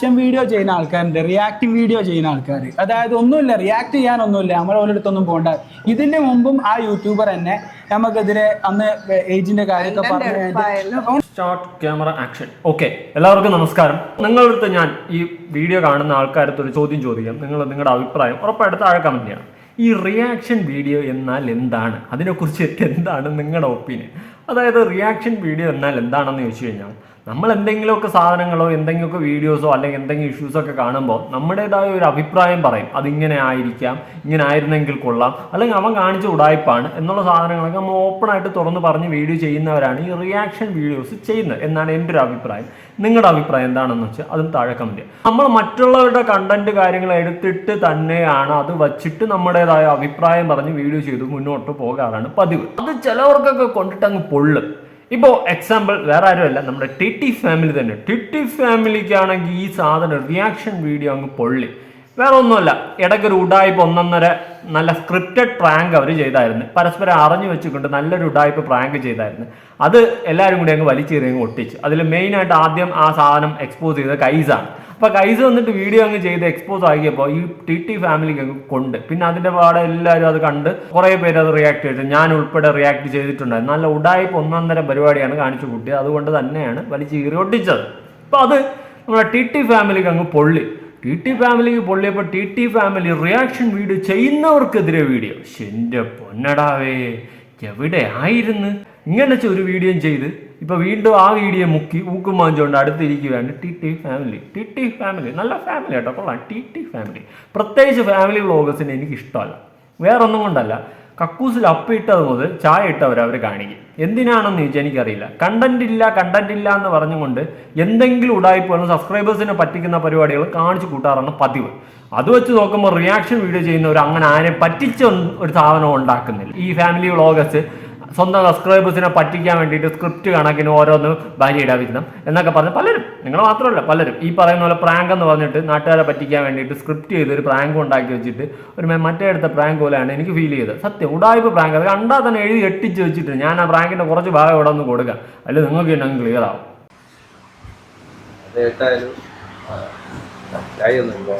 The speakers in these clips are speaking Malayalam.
റിയാക്ഷൻ വീഡിയോ ചെയ്യുന്ന ആൾക്കാരുണ്ട്. റിയാക്ടിങ് വീഡിയോ ചെയ്യുന്ന ആൾക്കാർ അതായത് ഒന്നുമില്ല റിയാക്ട് ചെയ്യാനൊന്നുമില്ല. നമ്മളെ അടുത്തൊന്നും പോകണ്ട ഇതിന് മുമ്പും ആ യൂട്യൂബർ തന്നെ നമുക്കെതിരെ അന്ന് ഏജിന്റെ കാര്യമൊക്കെ പറഞ്ഞു സ്റ്റാർട്ട് ക്യാമറ ആക്ഷൻ ഓക്കെ എല്ലാവർക്കും നമസ്കാരം. നിങ്ങളുടെ അടുത്ത് ഞാൻ ഈ വീഡിയോ കാണുന്ന ആൾക്കാരത്ത് ഒരു ചോദ്യം ചോദിക്കാം. നിങ്ങൾ നിങ്ങളുടെ അഭിപ്രായം ഉറപ്പായിട്ട് താഴെ കമന്റ് ചെയ്യണം. ഈ റിയാക്ഷൻ വീഡിയോ എന്നാൽ എന്താണ്? അതിനെക്കുറിച്ച് എന്താണ് നിങ്ങളുടെ ഒപ്പീനിയൻ അതായത് റിയാക്ഷൻ വീഡിയോ എന്നാൽ എന്താണെന്ന് ചോദിച്ചു കഴിഞ്ഞാൽ നമ്മൾ എന്തെങ്കിലുമൊക്കെ സാധനങ്ങളോ എന്തെങ്കിലുമൊക്കെ വീഡിയോസോ അല്ലെങ്കിൽ എന്തെങ്കിലും ഇഷ്യൂസൊക്കെ കാണുമ്പോൾ നമ്മുടേതായ ഒരു അഭിപ്രായം പറയും. അതിങ്ങനെ ആയിരിക്കാം ഇങ്ങനെ ആയിരുന്നെങ്കിൽ കൊള്ളാം അല്ലെങ്കിൽ അവൻ കാണിച്ച ഉടായ്പാണ് എന്നുള്ള സാധനങ്ങളൊക്കെ നമ്മൾ ഓപ്പണായിട്ട് തുറന്ന് പറഞ്ഞ് വീഡിയോ ചെയ്യുന്നവരാണ് ഈ റിയാക്ഷൻ വീഡിയോസ് ചെയ്യുന്നത്. എന്നാണ് എന്റെ ഒരു അഭിപ്രായം. നിങ്ങളുടെ അഭിപ്രായം എന്താണെന്ന് വെച്ചാൽ അതും താഴെ കമന്റ് നമ്മൾ മറ്റുള്ളവരുടെ കണ്ടന്റ് കാര്യങ്ങൾ എടുത്തിട്ട് തന്നെയാണ് അത് വച്ചിട്ട് നമ്മുടേതായ അഭിപ്രായം പറഞ്ഞ് വീഡിയോ ചെയ്ത് മുന്നോട്ട് പോകാറാണ് പതിവ്. അത് ചിലവർക്കൊക്കെ കൊണ്ടിട്ട് അങ്ങ് പൊള്ളും ഇപ്പോൾ എക്സാമ്പിൾ വേറെ ആരുമല്ല നമ്മുടെ ടി ടി ഫാമിലി തന്നെ. ടി ടി ഫാമിലിക്കാണെങ്കിൽ ഈ സാധനം റിയാക്ഷൻ വീഡിയോ അങ്ങ് പൊള്ളി. വേറെ ഒന്നുമല്ല ഇടയ്ക്കൊരു ഉടായ്പ ഒന്നൊന്നര നല്ല സ്ക്രിപ്റ്റഡ് പ്രാങ്ക് അവർ ചെയ്തായിരുന്നു. പരസ്പരം അറിഞ്ഞു വെച്ചുകൊണ്ട് നല്ലൊരു ഉടായ്പ പ്രാങ്ക് ചെയ്തായിരുന്നു. അത് എല്ലാവരും കൂടി അങ്ങ് വലിച്ചെറിയങ്ങ് ഒട്ടിച്ച്. അതിൽ മെയിനായിട്ട് ആദ്യം ആ സാധനം എക്സ്പോസ് ചെയ്ത കൈസാണ് അപ്പോൾ കൈസ് വന്നിട്ട് വീഡിയോ അങ്ങ് ചെയ്ത് എക്സ്പോസ് ആക്കിയപ്പോൾ ഈ ടി ടി ഫാമിലിക്ക് അങ്ങ് കൊണ്ട്. പിന്നെ അതിന്റെ പാടെ എല്ലാവരും അത് കണ്ട് കുറേ പേര് അത് റിയാക്ട് ചെയ്തു. ഞാൻ ഉൾപ്പെടെ റിയാക്ട് ചെയ്തിട്ടുണ്ടായിരുന്നു. നല്ല ഉടായ്പ ഒന്നൊന്നര പരിപാടിയാണ് കാണിച്ചു കൂട്ടിയത്. അതുകൊണ്ട് തന്നെയാണ് വലിച്ച് ഒട്ടിച്ചത്. അപ്പോൾ അത് നമ്മുടെ ടി ടി ഫാമിലിക്ക് അങ്ങ് പൊള്ളി. ടി ടി ഫാമിലിക്ക് പൊള്ളിയപ്പോൾ T T family reaction video ചെയ്യുന്നവർക്കെതിരെ video എന്റെ പൊന്നടാവേ എവിടെ ആയിരുന്നു ഇങ്ങനെ ഒരു വീഡിയോ ചെയ്ത് ഇപ്പൊ വീണ്ടും ആ വീഡിയോ മുക്കി ഊക്കും മാഞ്ചുകൊണ്ട് അടുത്തിരിക്കുകയാണ്. T T family T T family നല്ല ഫാമിലി കേട്ടോ കൊള്ളാം. T T family. പ്രത്യേകിച്ച് ഫാമിലി വ്ളോഗസിന് എനിക്ക് ഇഷ്ടമല്ല. വേറൊന്നും കൊണ്ടല്ല. കക്കൂസിൽ അപ്പിട്ടത് മുതൽ ചായ ഇട്ടവർ അവർ കാണിക്കും. എന്തിനാണെന്ന് ചോദിച്ചാൽ എനിക്കറിയില്ല. കണ്ടന്റ് ഇല്ല കണ്ടന്റ് ഇല്ല എന്ന് പറഞ്ഞുകൊണ്ട് എന്തെങ്കിലും ഉടായിപ്പോലും സബ്സ്ക്രൈബേഴ്സിനെ പറ്റിക്കുന്ന പരിപാടികൾ കാണിച്ചു കൂട്ടാറാണ് പതിവ്. അത് വെച്ച് നോക്കുമ്പോൾ റിയാക്ഷൻ വീഡിയോ ചെയ്യുന്നവർ അങ്ങനെ ആരെ പറ്റിച്ച ഒരു സാധനം ഉണ്ടാക്കുന്നില്ല. ഈ ഫാമിലി വ്ളോഗേഴ്സ് സ്വന്തം സബ്സ്ക്രൈബേഴ്സിനെ പറ്റിക്കാൻ വേണ്ടിയിട്ട് സ്ക്രിപ്റ്റ് കണക്കിന് ഓരോന്ന് ബാനി ഇടാവിരുന്നു എന്നൊക്കെ പറഞ്ഞ് പലരും നിങ്ങൾ മാത്രമല്ല പലരും ഈ പറയുന്ന പോലെ പ്രാങ്ക് എന്ന് പറഞ്ഞിട്ട് നാട്ടുകാരെ പറ്റിക്കാൻ വേണ്ടിയിട്ട് സ്ക്രിപ്റ്റ് ചെയ്ത് ഒരു പ്രാങ്ക് ഉണ്ടാക്കി വെച്ചിട്ട് ഒരു മറ്റേ അടുത്ത പ്രാങ്ക് പോലെയാണ് എനിക്ക് ഫീൽ ചെയ്തത്. സത്യം ഉടായ്പ പ്രാങ്ക് അത് കണ്ടാൽ തന്നെ എഴുതി എട്ടിച്ച് വെച്ചിട്ട് ഞാൻ ആ പ്രാങ്കിന്റെ കുറച്ച് ഭാഗം ഇവിടെ ഒന്ന് കൊടുക്കാം. അല്ല നിങ്ങൾക്ക് തന്നെ ക്ലിയർ ആവും. അതേട്ടായാലും ഇപ്പം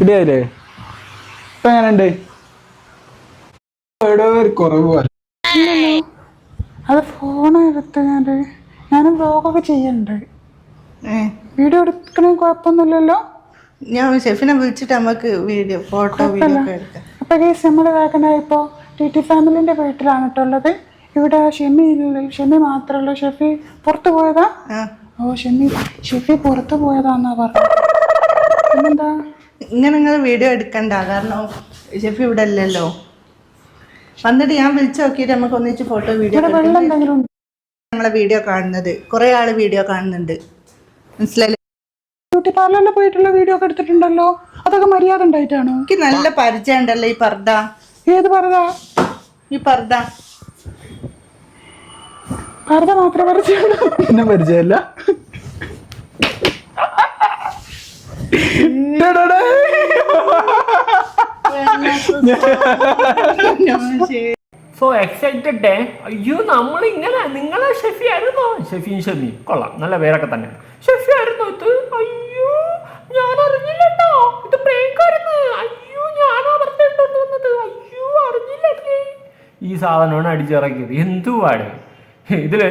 ഇടിയല്ലേ ഇപ്പൊ എങ്ങനെയുണ്ട്? ഒരു കുറവ് പോലെ. അത് ഫോൺ എടുത്ത് ഞാൻ ഞാൻ വ്ലോഗൊക്കെ ചെയ്യണ്ട്. വീഡിയോ എടുക്കണേ കുഴപ്പമൊന്നുമില്ലല്ലോ? ഞാൻ ഷെഫിനെ വിളിച്ചിട്ട് നമുക്ക് വീഡിയോ ഫോട്ടോ വീഡിയോ എടുക്കാം. അപ്പൊ കേസ് നമ്മൾ ഇതാക്കണ ഇപ്പോ ടി ടി ഫാമിലിന്റെ വീട്ടിലാണ് കേട്ടോ ഉള്ളത്. ഇവിടെ ഷെമി ഇല്ലല്ലോ ഷെമി മാത്രമല്ല ഷെഫി പുറത്തു പോയതാ? ഓ ഷെമി ഷെഫി പുറത്തു പോയതാന്നാ പറഞ്ഞത്. പിന്നെന്താ? ഇങ്ങനെ നിങ്ങൾ വീഡിയോ എടുക്കണ്ട. കാരണം ഷെഫി ഇവിടെ അല്ലല്ലോ വന്നിട്ട് ഞാൻ വിളിച്ചു നോക്കിയിട്ട് നമുക്ക് ഒന്നിച്ച് ഫോട്ടോ വീഡിയോ? നമ്മളെ വീഡിയോ കാണുന്നത്. കുറെ ആൾ വീഡിയോ കാണുന്നുണ്ട്. മനസ്സിലായില്ലേ? ബ്യൂട്ടി പാർലറിൽ പോയിട്ടുള്ള വീഡിയോ ഒക്കെ എടുത്തിട്ടുണ്ടല്ലോ. അതൊക്കെ മര്യാദ ഉണ്ടായിട്ടാണോ? എനിക്ക് നല്ല പരിചയം ഉണ്ടല്ലോ ഈ പർദ്ദ. ഏത് പർദ്ദ? ഈ പർദ്ദ. പർദ്ദ മാത്രം പരിചയം പിന്നെ പരിചയമല്ല. എടാടാ. സോ എക്സൈറ്റഡ് അയ്യോ നമ്മൾ ഇങ്ങനെ നിങ്ങളെ ഷെഫി ആയിരുന്നോ? ഷെഫി ഷെമി. കൊള്ളാം നല്ല പേരൊക്കെ തന്നെ. ഷെഫി ആയിരുന്നു ഇത്? അയ്യോ ഞാൻ അറിഞ്ഞില്ലട്ടോ ഇത് പ്രേക്കായിരുന്നു അയ്യോ പറഞ്ഞിട്ടുണ്ട് വന്നത്. അയ്യോ അറിഞ്ഞില്ലേ ഈ സാധനമാണ് അടിച്ചിറക്കിയത്. എന്തുവാണ് ഇതിൽ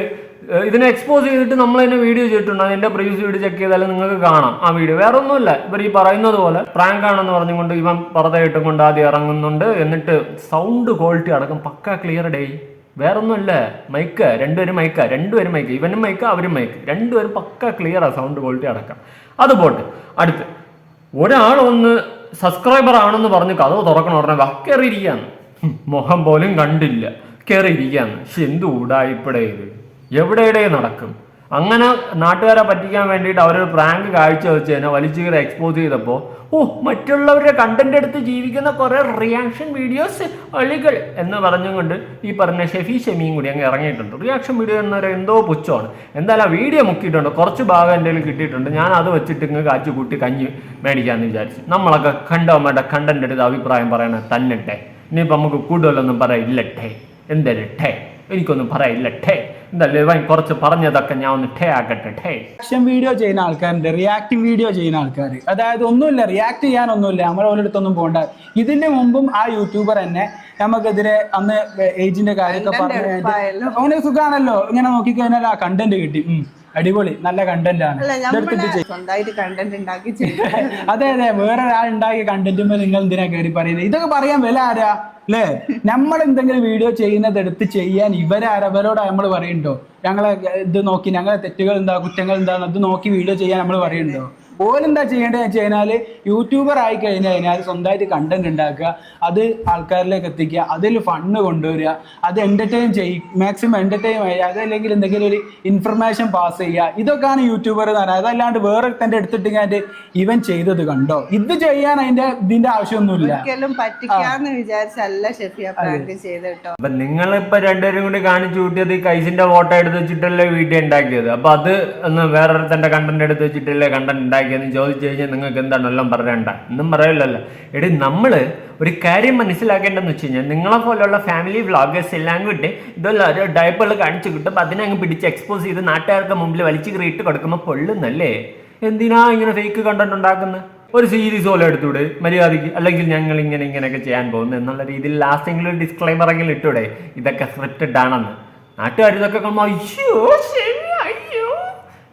ഇതിനെ എക്സ്പോസ് ചെയ്തിട്ട് നമ്മൾ തന്നെ വീഡിയോ ചെയ്തിട്ടുണ്ട്. അതിന്റെ പ്രീവിയസ് വീഡിയോ ചെക്ക് ചെയ്താൽ നിങ്ങൾക്ക് കാണാം ആ വീഡിയോ വേറെ ഒന്നുമില്ല ഇവർ ഈ പറയുന്നത് പോലെ പ്രാങ്ക് ആണെന്ന് പറഞ്ഞുകൊണ്ട് ഇവൻ പുറത്തെ ഇട്ടും കൊണ്ട് ആദ്യം ഇറങ്ങുന്നുണ്ട്. എന്നിട്ട് സൗണ്ട് ക്വാളിറ്റി അടക്കം പക്ക ക്ലിയർ ഡേ ഒന്നുമില്ല മൈക്ക് രണ്ടുപേരും മൈക്ക രണ്ടുപേരും മൈക്ക് ഇവനും മൈക്ക് അവരും മൈക്ക് രണ്ടുപേരും പക്ക ക്ലിയറാണ് സൗണ്ട് ക്വാളിറ്റി അടക്കം. അത് പോട്ടെ. അടുത്ത്. ഒരാൾ ഒന്ന് സബ്സ്ക്രൈബർ ആണെന്ന് പറഞ്ഞ് കഥ തുറക്കണം ഉടനെ വാ കയറിയിരിക്കാന്ന് ഹും, മുഖം പോലും കണ്ടില്ല. കയറിയിരിക്കാന്ന് പക്ഷെ എന്ത് ഊടായിപ്പടേ ഇത്. എവിടെയുടെ നടക്കും. അങ്ങനെ നാട്ടുകാരെ പറ്റിക്കാൻ വേണ്ടിയിട്ട് അവരൊരു പ്രാങ്ക് കാഴ്ച വെച്ച് തന്നെ വലിച്ചുകീറി എക്സ്പോസ് ചെയ്തപ്പോൾ ഓ മറ്റുള്ളവരുടെ കണ്ടന്റ് എടുത്ത് ജീവിക്കുന്ന കുറേ റിയാക്ഷൻ വീഡിയോസ് അളികൾ എന്ന് പറഞ്ഞുകൊണ്ട് ഈ പറഞ്ഞ ഷെഫി ഷെമിയും കൂടി അങ്ങ് ഇറങ്ങിയിട്ടുണ്ട്. റിയാക്ഷൻ വീഡിയോ എന്നൊരു എന്തോ പുച്ഛമാണ്. എന്തായാലും ആ വീഡിയോ മുക്കിയിട്ടുണ്ട്. കുറച്ച് ഭാഗം എന്റെ കിട്ടിയിട്ടുണ്ട്. ഞാൻ അത് വെച്ചിട്ട് ഇങ്ങ് കാച്ചു കൂട്ടി കഞ്ഞി മേടിക്കാമെന്ന് വിചാരിച്ചു. നമ്മളൊക്കെ കണ്ടവന്മാരുടെ കണ്ടന്റ് എടുത്ത് അഭിപ്രായം പറയണ തന്നിട്ടെ ഇനിയിപ്പോൾ നമുക്ക് കൂടുതലൊന്നും പറയില്ലട്ടെ. എന്തരട്ടെ? എനിക്കൊന്നും പറയില്ലട്ടെ. എന്തായാലും ഇവൻ കുറച്ച് പറഞ്ഞതൊക്കെ ഞാൻ ഒന്ന് ടേ ആക്കട്ടെ ടേ ആക്ഷൻ വീഡിയോ ചെയ്യുന്ന ആൾക്കാരുണ്ട് റിയാക്ടിങ് വീഡിയോ ചെയ്യുന്ന ആൾക്കാർ അതായത് ഒന്നുമില്ല റിയാക്ട് ചെയ്യാനൊന്നുമില്ല നമ്മൾ ഓരോടുത്തൊന്നും പോകണ്ട ഇതിന് മുമ്പും ആ യൂട്യൂബർ തന്നെ നമുക്കെതിരെ അന്ന് ഏജിന്റെ കാര്യമൊക്കെ പറഞ്ഞു. അവന് സുഖാണല്ലോ. ഇങ്ങനെ നോക്കിക്കഴിഞ്ഞാൽ ആ കണ്ടന്റ് കിട്ടി. അടിപൊളി നല്ല കണ്ടന്റ് ആണ്. അതെ അതെ വേറൊരാൾ ഒരാൾ ഉണ്ടാക്കിയ കണ്ടന്റ് നിങ്ങൾ എന്തിനാ കയറി പറയുന്നത്? ഇതൊക്കെ പറയാൻ വില ആരാ? അല്ലേ നമ്മൾ എന്തെങ്കിലും വീഡിയോ ചെയ്യുന്നത് എടുത്ത് ചെയ്യാൻ ഇവരവരോട് നമ്മൾ പറയുന്നുണ്ടോ ഞങ്ങളെ ഇത് നോക്കി ഞങ്ങളെ തെറ്റുകൾ എന്താ കുറ്റങ്ങൾ എന്താ അത് നോക്കി വീഡിയോ ചെയ്യാൻ നമ്മൾ പറയുന്നുണ്ടോ ഓലെന്താ ചെയ്യേണ്ടത് വെച്ച് കഴിഞ്ഞാൽ യൂട്യൂബർ ആയി കഴിഞ്ഞ് കഴിഞ്ഞാൽ സ്വന്തമായിട്ട് കണ്ടന്റ് ഉണ്ടാക്കുക അത് ആൾക്കാരിലേക്ക് എത്തിക്കുക അതിൽ ഫണ്ട് കൊണ്ടുവരിക അത് എന്റർടൈൻ ചെയ്യും മാക്സിമം എന്റർടൈൻ ചെയ്യുക അതല്ലെങ്കിൽ എന്തെങ്കിലും ഒരു ഇൻഫർമേഷൻ പാസ് ചെയ്യുക ഇതൊക്കെയാണ് യൂട്യൂബർ എന്ന് പറയുന്നത്. അതല്ലാണ്ട് വേറെ തന്റെ എടുത്തിട്ട് ഞാൻ ഇവൻ ചെയ്തത് കണ്ടോ? ഇത് ചെയ്യാൻ അതിന്റെ ഇതിന്റെ ആവശ്യമൊന്നുമില്ല. പറ്റിക്കാന്ന് വിചാരിച്ചല്ല ഷെഫിയ ചെയ്ത് അപ്പൊ നിങ്ങളിപ്പോ രണ്ടുപേരും കൂടി കാണിച്ചു കൂട്ടിയത് ഈ കൈസിന്റെ ഫോട്ടോ എടുത്ത് വെച്ചിട്ടല്ലേ വീഡിയോ ഉണ്ടാക്കിയത്? അപ്പൊ അത് ഒന്ന് വേറൊരുത്തന്റെ കണ്ടന്റ് എടുത്ത് വെച്ചിട്ടല്ലേ കണ്ടന്റ് ഉണ്ടാക്കിയെന്ന് ചോദിച്ചു കഴിഞ്ഞാൽ നിങ്ങൾക്ക് എന്താണ് എല്ലാം പറയണ്ട? ഒന്നും പറയില്ലല്ലോ. എടി നമ്മൾ ഒരു കാര്യം മനസ്സിലാക്കേണ്ടതെന്ന് വെച്ച് കഴിഞ്ഞാൽ നിങ്ങളെ പോലെയുള്ള ഫാമിലി വ്ളോഗേഴ്സ് എല്ലാം കിട്ടി ഇതെല്ലാം ഒരു ഡയപ്പുകൾ കാണിച്ചു കിട്ടും അതിനെ അങ്ങ് പിടിച്ച് എക്സ്പോസ് ചെയ്ത് നാട്ടുകാർക്ക് മുമ്പിൽ വലിച്ചു കീറിയിട്ട് കൊടുക്കുമ്പോൾ പൊള്ളുന്നല്ലേ? എന്തിനാ ഇങ്ങനെ ഫേക്ക് കണ്ടന്റ് ഉണ്ടാക്കുന്നത് ഒരു സീരീസ് പോലെ എടുത്തൂടെ മര്യാദയ്ക്ക്? അല്ലെങ്കിൽ ഞങ്ങൾ ഇങ്ങനെ ഇങ്ങനെയൊക്കെ ചെയ്യാൻ പോകുന്നു എന്നുള്ള രീതിയിൽ ലാസ്റ്റെങ്കിലും ഒരു ഡിസ്ക്ലൈമർ എങ്കിലും ഇട്ടൂടെ? ഇതൊക്കെ സ്ക്രിപ്റ്റഡ് ആണെന്ന്. നാട്ടുകാർ ഇതൊക്കെ കാണുമ്പോൾ അയ്യോ ശരി.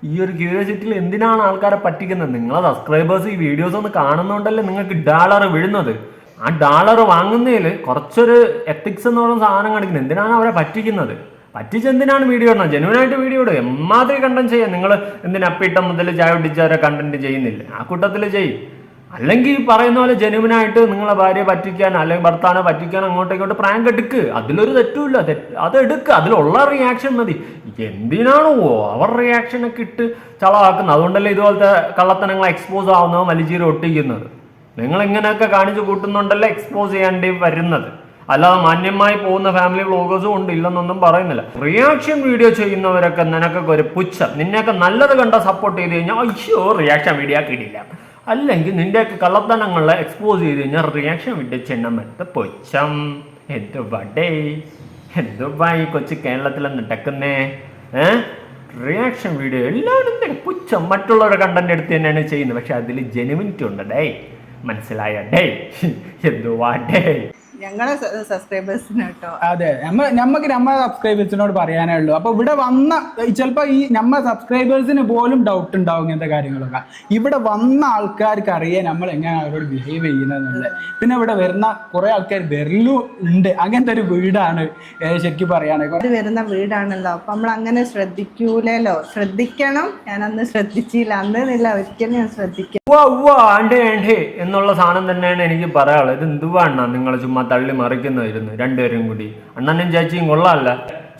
ഈ ഒരു ക്യൂരിയോസിറ്റിയിൽ എന്തിനാണ് ആൾക്കാരെ പറ്റിക്കുന്നത്? നിങ്ങളെ സബ്സ്ക്രൈബേഴ്സ് ഈ വീഡിയോസ് ഒന്ന് കാണുന്നുണ്ടല്ലേ നിങ്ങൾക്ക് ഡാളർ വീഴുന്നത്? ആ ഡാളർ വാങ്ങുന്നതിൽ കുറച്ചൊരു എത്തിക്സ് എന്ന് പറയുന്ന സാധനം കാണിക്കുന്നത്. എന്തിനാണ് അവരെ പറ്റിക്കുന്നത്? പറ്റിച്ചെന്തിനാണ് വീഡിയോ ഇടണം ജനുവനായിട്ട് വീഡിയോ ഇടുക. എമ്മാതിരി കണ്ടന്റ് ചെയ്യാം നിങ്ങൾ എന്തിനാ അപ്പിട്ട മുതൽ ചായ ഒട്ടിച്ചവരെ കണ്ടന്റ് ചെയ്യുന്നില്ല. ആ കൂട്ടത്തിൽ ചെയ്യും. അല്ലെങ്കിൽ പറയുന്ന പോലെ ജനുവിനായിട്ട് നിങ്ങളെ ഭാര്യയെ പറ്റിക്കാൻ അല്ലെങ്കിൽ ഭർത്താവിനെ പറ്റിക്കാൻ അങ്ങോട്ടും ഇങ്ങോട്ട് പ്രാങ്ക് എടുക്ക്. അതിലൊരു തെറ്റുമില്ല. അത് എടുക്കുക അതിലുള്ള റിയാക്ഷൻ മതി. എന്തിനാണ് അവർ റിയാക്ഷനൊക്കെ ഇട്ട് ചളവാക്കുന്നത്? അതുകൊണ്ടല്ലേ ഇതുപോലത്തെ കള്ളത്തനങ്ങൾ എക്സ്പോസ് ആവുന്നത് മലിജീര ഒട്ടിക്കുന്നത്. നിങ്ങൾ ഇങ്ങനെയൊക്കെ കാണിച്ചു കൂട്ടുന്നുണ്ടല്ലേ എക്സ്പോസ് ചെയ്യേണ്ടി വരുന്നത്? അല്ലാതെ മാന്യമായി പോകുന്ന ഫാമിലി വ്ളോഗേഴ്സും ഉണ്ട്. ഇല്ലെന്നൊന്നും പറയുന്നില്ല. റിയാക്ഷൻ വീഡിയോ ചെയ്യുന്നവരൊക്കെ നിനക്കൊക്കെ ഒരു പുച്ഛം. നിന്നെയൊക്കെ നല്ലത് കണ്ട സപ്പോർട്ട് ചെയ്ത് കഴിഞ്ഞാൽ അയ്യോ റിയാക്ഷൻ വീഡിയോ ആക്കിയിട്ടില്ല അല്ലെങ്കിൽ നിന്റെയൊക്കെ കള്ളത്തനങ്ങളെ എക്സ്പോസ് ചെയ്ത് കഴിഞ്ഞാൽ റിയാക്ഷൻ വീഡിയോ ചെന്നമത്തെ പൊച്ചം എന്തു വടേ എന്തു ഈ കൊച്ചു കേരളത്തിൽ നടക്കുന്നേ ഏ? റിയാക്ഷൻ വീഡിയോ എല്ലാവരും തന്നെ പുച്ഛം. മറ്റുള്ളവരുടെ കണ്ടന്റ് എടുത്ത് തന്നെയാണ് ചെയ്യുന്നത്. പക്ഷെ അതിൽ ജെനുവിനിറ്റി ഉണ്ട്. ഡേ മനസ്സിലായ? ഡേ എന്തുവാ ഡേ ഞങ്ങളെ സബ്സ്ക്രൈബേഴ്സിന് കേട്ടോ. അതെ നമ്മ നമുക്ക് നമ്മളെ സബ്സ്ക്രൈബേഴ്സിനോട് പറയാനേ ഉള്ളൂ അപ്പൊ ഇവിടെ വന്ന ചിലപ്പോ ഈ നമ്മ സബ്സ്ക്രൈബേഴ്സിന് പോലും ഡൗട്ട് ഉണ്ടാവും ഇങ്ങനത്തെ കാര്യങ്ങളൊക്കെ. ഇവിടെ വന്ന ആൾക്കാർക്ക് അറിയാൻ നമ്മൾ എങ്ങനെ അവരോട് ബിഹേവ് ചെയ്യുന്നതെന്നുള്ളത്. പിന്നെ ഇവിടെ വരുന്ന കുറെ ആൾക്കാർ വരലും ഉണ്ട്. അങ്ങനത്തെ ഒരു വീടാണ് ശരിക്കും പറയുകയാണെങ്കിൽ ഇത് വരുന്ന വീടാണല്ലോ. അപ്പൊ നമ്മൾ അങ്ങനെ ശ്രദ്ധിക്കൂലല്ലോ. ശ്രദ്ധിക്കണം. ഞാൻ അന്ന് ശ്രദ്ധിച്ചില്ല. അന്നില്ല ഒരിക്കലും ഞാൻ ശ്രദ്ധിക്കും എന്നുള്ള സാധനം തന്നെയാണ് എനിക്ക് പറയാനുള്ളത്. ഇത് എന്തുവാണ് നിങ്ങൾ ചുമ്മാ തള്ളി മറിക്കുന്നതായിരുന്നു രണ്ടുപേരും കൂടി. അണ്ണനും ചേച്ചിയും കൊള്ളാമല്ല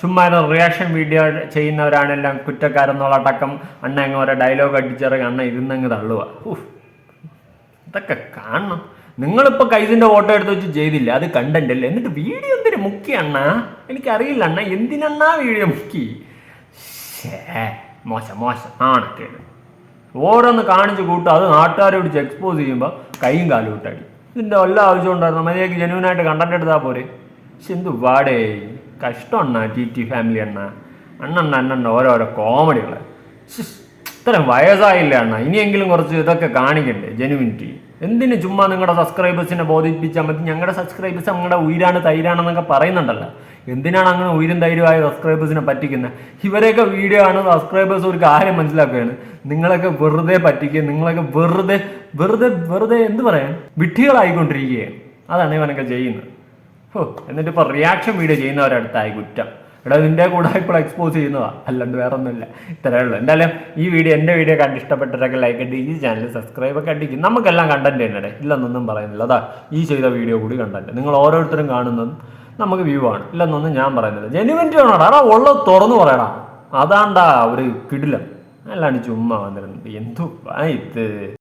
ചുമ്മാ റിയാക്ഷൻ വീഡിയോ ചെയ്യുന്നവരാണെല്ലാം കുറ്റക്കാരെന്നുള്ള അടക്കം അണ്ണ അങ്ങ് ഓരോ ഡയലോഗ് അടിച്ചിറങ്ങി അണ്ണ ഇരുന്നങ്ങ് തള്ളുക. ഇതൊക്കെ കാണണം. നിങ്ങളിപ്പോൾ കൈസിന്റെ ഫോട്ടോ എടുത്ത് വെച്ച് ചെയ്തില്ല? അത് കണ്ടല്ലേ എന്നിട്ട് വീഡിയോ എന്തിനു മുക്കി അണ്ണ? എനിക്കറിയില്ല അണ്ണ. എന്തിനണ്ണാ വീഡിയോ മുക്കി? ശേ മോശം മോശം. ആണക്കേട് ഓരോന്ന് കാണിച്ച് കൂട്ടും അത് നാട്ടുകാരെ പിടിച്ച് എക്സ്പോസ് ചെയ്യുമ്പോൾ കൈയും കാലും വിട്ടടി ഇതിന്റെ വല്ല ആവശ്യം ഉണ്ടായിരുന്നു? മര്യാദയ്ക്ക് ജനുവിനായിട്ട് കണ്ടന്റ് എടുത്താൽ പോരെ. പക്ഷെ എന്ത് വാടേ. കഷ്ടം അണ്ണ ടി ടി ഫാമിലി അണ്ണ. അണ്ണണ്ണ അണ്ണണ്ണ ഓരോരോ കോമഡികൾ ഇത്രയും വയസ്സായില്ല അണ്ണ? ഇനിയെങ്കിലും കുറച്ച് ഇതൊക്കെ കാണിക്കണ്ടേ ജനുവിനിറ്റി എന്തിന് ചുമ്മാ നിങ്ങളുടെ സബ്സ്ക്രൈബേഴ്സിനെ ബോധിപ്പിച്ചാൽ മതി? ഞങ്ങളുടെ സബ്സ്ക്രൈബേഴ്സ് ഞങ്ങളുടെ ഉയരാണ് തൈരാണെന്നൊക്കെ പറയുന്നുണ്ടല്ലോ. എന്തിനാണ് അങ്ങനെ ഉയരും ധൈര്യമായ സബ്സ്ക്രൈബേഴ്സിനെ പറ്റിക്കുന്നത്? ഇവരെയൊക്കെ വീഡിയോ ആണ് സബ്സ്ക്രൈബേഴ്സ് ഒരു കാര്യം മനസ്സിലാക്കുകയാണ്. നിങ്ങളൊക്കെ വെറുതെ പറ്റിക്കുക നിങ്ങളൊക്കെ വെറുതെ വെറുതെ വെറുതെ എന്ത് പറയാൻ? വിട്ടികളായിക്കൊണ്ടിരിക്കുകയാണ് അതാണ് ഇവനൊക്കെ ചെയ്യുന്നത്. ഓ എന്നിട്ട് ഇപ്പോൾ റിയാക്ഷൻ വീഡിയോ ചെയ്യുന്നവരടുത്തായി കുറ്റം. ഇവിടെ നിന്റെ കൂടെ ഇപ്പോൾ എക്സ്പോസ് ചെയ്യുന്നതാ. അല്ലാണ്ട് വേറെ ഒന്നുമില്ല ഇത്രയേ ഉള്ളൂ. എന്തായാലും ഈ വീഡിയോ എന്റെ വീഡിയോ കണ്ട് ഇഷ്ടപ്പെട്ടവരൊക്കെ ലൈക്ക് അടി ഈ ചാനൽ സബ്സ്ക്രൈബ് ഒക്കെ അടിക്കും. നമുക്കെല്ലാം കണ്ടന്റ് തന്നെ ഇല്ലെന്നൊന്നും പറയുന്നില്ല. അതാ ഈ ചെയ്ത വീഡിയോ കൂടി കണ്ടന്റ് നിങ്ങൾ ഓരോരുത്തരും കാണുന്നതും നമുക്ക് വ്യൂ ആണ്. ഇല്ലെന്നൊന്നും ഞാൻ പറയുന്നില്ല. ജെനുവിന്റെ വേണോടാ അടാ ഉള്ളത് തുറന്നു പറയടാ. അതാണ്ടാ ഒരു കിടിലം അല്ലാണ്ട് ചുമ്മാ വന്നിരുന്നത് എന്തു? ഇത്.